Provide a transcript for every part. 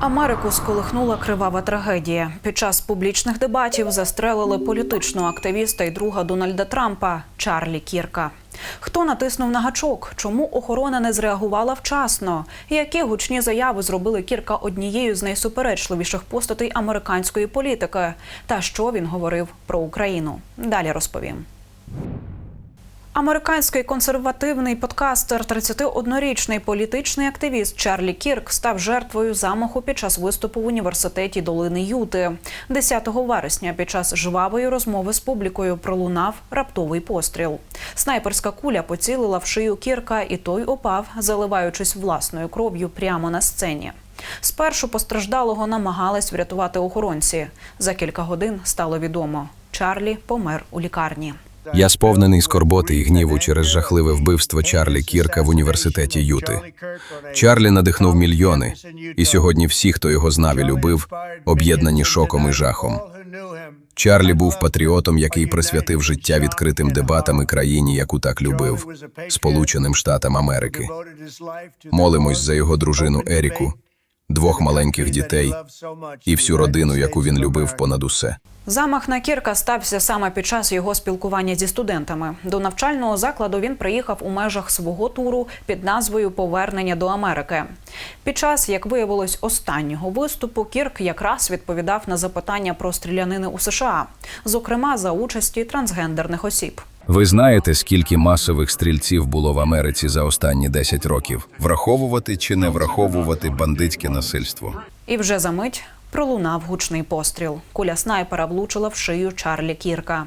Америку сколихнула кривава трагедія. Під час публічних дебатів застрелили політичного активіста і друга Дональда Трампа Чарлі Кірка. Хто натиснув на гачок? Чому охорона не зреагувала вчасно? Які гучні заяви зробили Кірка однією з найсуперечливіших постатей американської політики? Та що він говорив про Україну? Далі розповім. Американський консервативний подкастер, 31-річний політичний активіст Чарлі Кірк став жертвою замаху під час виступу в університеті долини Юти. 10 вересня під час жвавої розмови з публікою пролунав раптовий постріл. Снайперська куля поцілила в шию Кірка, і той опав, заливаючись власною кров'ю прямо на сцені. Спершу постраждалого намагались врятувати охоронці. За кілька годин стало відомо. Чарлі помер у лікарні. Я сповнений скорботи і гніву через жахливе вбивство Чарлі Кірка в університеті Юти. Чарлі надихнув мільйони, і сьогодні всі, хто його знав і любив, об'єднані шоком і жахом. Чарлі був патріотом, який присвятив життя відкритим дебатам і країні, яку так любив Сполученим Штатам Америки. Молимось за його дружину Еріку, двох маленьких дітей і всю родину, яку він любив понад усе. Замах на Кірка стався саме під час його спілкування зі студентами. До навчального закладу він приїхав у межах свого туру під назвою Повернення до Америки. Під час, як виявилось, останнього виступу Кірк якраз відповідав на запитання про стрілянини у США, зокрема за участі трансгендерних осіб. Ви знаєте, скільки масових стрільців було в Америці за останні 10 років? Враховувати чи не враховувати бандитське насильство? І вже за мить пролунав гучний постріл. Куля снайпера влучила в шию Чарлі Кірка.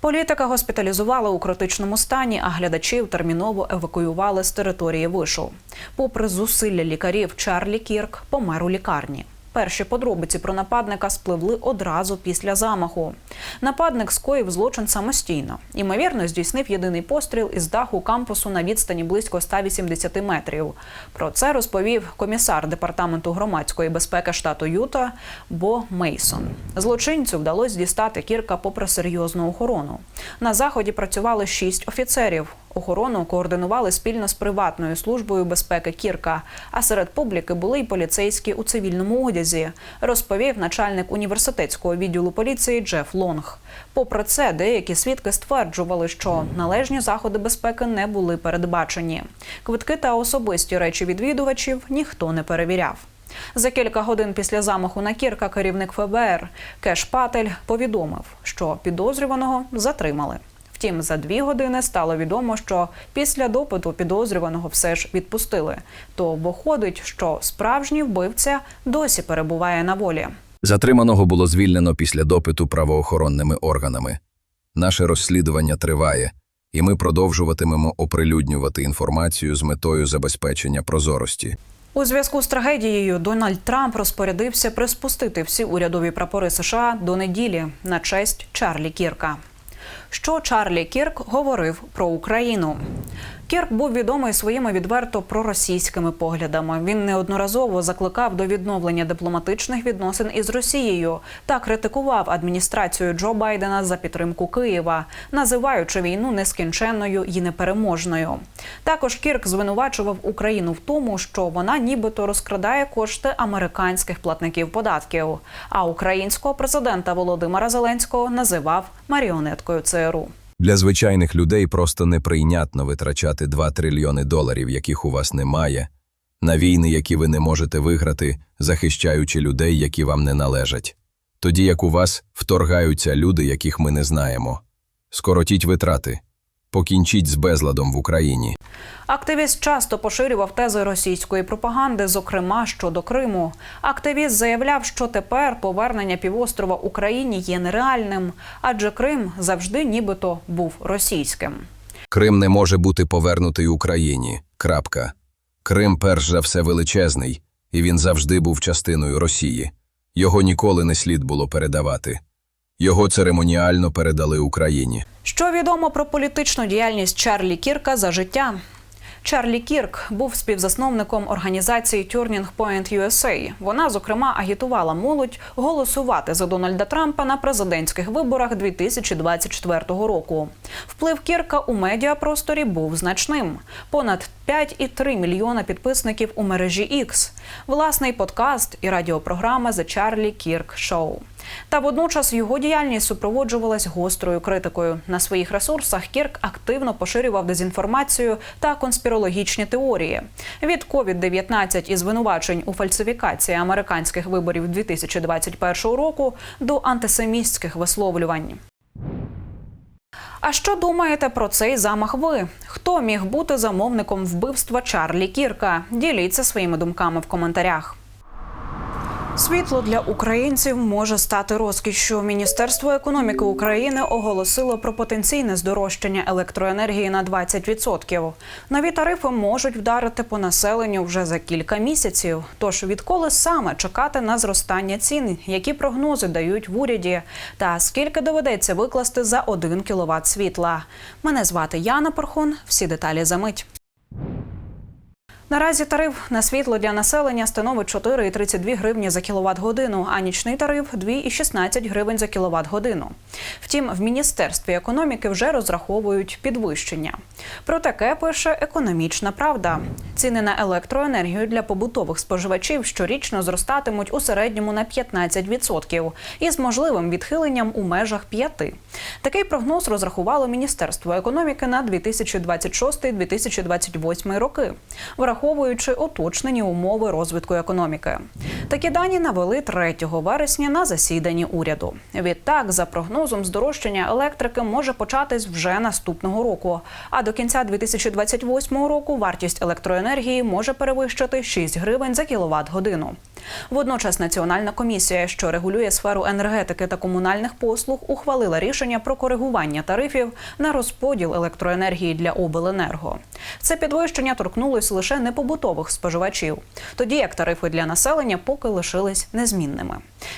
Політика госпіталізували у критичному стані, а глядачів терміново евакуювали з території вишу. Попри зусилля лікарів, Чарлі Кірк помер у лікарні. Перші подробиці про нападника спливли одразу після замаху. Нападник скоїв злочин самостійно. Ймовірно, здійснив єдиний постріл із даху кампусу на відстані близько 180 метрів. Про це розповів комісар департаменту громадської безпеки штату Юта Бо Мейсон. Злочинцю вдалося дістати кірка попри серйозну охорону. На заході працювали шість офіцерів. Охорону координували спільно з приватною службою безпеки Кірка. А серед публіки були й поліцейські у цивільному одязі, розповів начальник університетського відділу поліції Джеф Лонг. Попри це, деякі свідки стверджували, що належні заходи безпеки не були передбачені. Квитки та особисті речі відвідувачів ніхто не перевіряв. За кілька годин після замаху на Кірка керівник ФБР Кеш Патель повідомив, що підозрюваного затримали. Втім, за дві години стало відомо, що після допиту підозрюваного все ж відпустили. То виходить, що справжній вбивця досі перебуває на волі. Затриманого було звільнено після допиту правоохоронними органами. Наше розслідування триває, і ми продовжуватимемо оприлюднювати інформацію з метою забезпечення прозорості. У зв'язку з трагедією Дональд Трамп розпорядився приспустити всі урядові прапори США до неділі на честь Чарлі Кірка. Що Чарлі Кірк говорив про Україну? Кірк був відомий своїми відверто проросійськими поглядами. Він неодноразово закликав до відновлення дипломатичних відносин із Росією та критикував адміністрацію Джо Байдена за підтримку Києва, називаючи війну нескінченною і непереможною. Також Кірк звинувачував Україну в тому, що вона нібито розкрадає кошти американських платників податків. А українського президента Володимира Зеленського називав маріонеткою ЦРУ. Для звичайних людей просто неприйнятно витрачати 2 трильйони доларів, яких у вас немає, на війни, які ви не можете виграти, захищаючи людей, які вам не належать. Тоді як у вас вторгаються люди, яких ми не знаємо. Скоротіть витрати. Покінчіть з безладом в Україні. Активіст часто поширював тези російської пропаганди, зокрема щодо Криму. Активіст заявляв, що тепер повернення півострова Україні є нереальним, адже Крим завжди нібито був російським. Крим не може бути повернутий Україні. Крапка. Крим, перш за все, величезний, і він завжди був частиною Росії. Його ніколи не слід було передавати. Його церемоніально передали Україні. Що відомо про політичну діяльність Чарлі Кірка за життя? Чарлі Кірк був співзасновником організації Turning Point USA. Вона, зокрема, агітувала молодь голосувати за Дональда Трампа на президентських виборах 2024 року. Вплив Кірка у медіапросторі був значним: понад 5,3 мільйона підписників у мережі X, власний подкаст і радіопрограма The Charlie Kirk Show. Та водночас його діяльність супроводжувалась гострою критикою. На своїх ресурсах Кірк активно поширював дезінформацію та конспірологічні теорії. Від COVID-19 і звинувачень у фальсифікації американських виборів 2021 року до антисемістських висловлювань. А що думаєте про цей замах ви? Хто міг бути замовником вбивства Чарлі Кірка? Діліться своїми думками в коментарях. Світло для українців може стати розкішшю. Міністерство економіки України оголосило про потенційне здорожчання електроенергії на 20%. Нові тарифи можуть вдарити по населенню вже за кілька місяців. Тож відколи саме чекати на зростання цін, які прогнози дають в уряді, та скільки доведеться викласти за 1 кВт світла? Мене звати Яна Порхун. Всі деталі за мить. Наразі тариф на світло для населення становить 4,32 гривні за кіловат годину, а нічний тариф 2,16 гривень за кіловат годину. Втім, в міністерстві економіки вже розраховують підвищення. Про таке пише економічна правда. Ціни на електроенергію для побутових споживачів щорічно зростатимуть у середньому на 15% із можливим відхиленням у межах 5%. Такий прогноз розрахувало Міністерство економіки на 2026-2028 роки, враховуючи уточнені умови розвитку економіки. Такі дані навели 3 вересня на засіданні уряду. Відтак, за прогнозом, здорожчання електрики може початись вже наступного року. А до кінця 2028 року вартість електроенергії може перевищити 6 гривень за кіловат годину. Водночас Національна комісія, що регулює сферу енергетики та комунальних послуг, ухвалила рішення про коригування тарифів на розподіл електроенергії для обленерго. Це підвищення торкнулось лише непобутових споживачів, тоді як тарифи для населення поки лишились незмінними.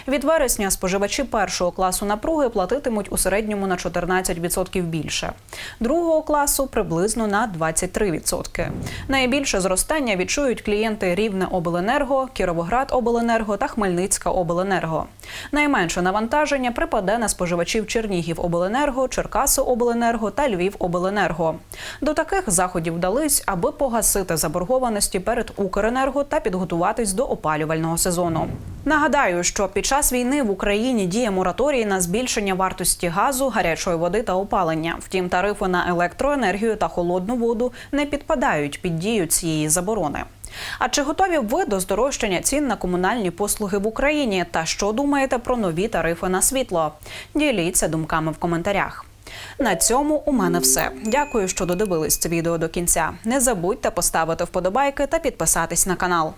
Від вересня споживачі першого класу напруги платитимуть у середньому на 14% більше, другого класу приблизно на 23%. Найбільше зростання відчують клієнти Рівне Обленерго, Кіровоград Обленерго та Хмельницька Обленерго. Найменше навантаження припаде на споживачів Чернігів Обленерго, Черкаси Обленерго та Львів Обленерго. До таких заходів вдались, аби погасити заборгованості перед Укренерго та підготуватись до опалювального сезону. Нагадаю, що під час війни в Україні діє мораторій на збільшення вартості газу, гарячої води та опалення. Втім, тарифи на електроенергію та холодну воду не підпадають під дію цієї заборони. А чи готові ви до здорожчання цін на комунальні послуги в Україні? Та що думаєте про нові тарифи на світло? Діліться думками в коментарях. На цьому у мене все. Дякую, що додивились це відео до кінця. Не забудьте поставити вподобайки та підписатись на канал.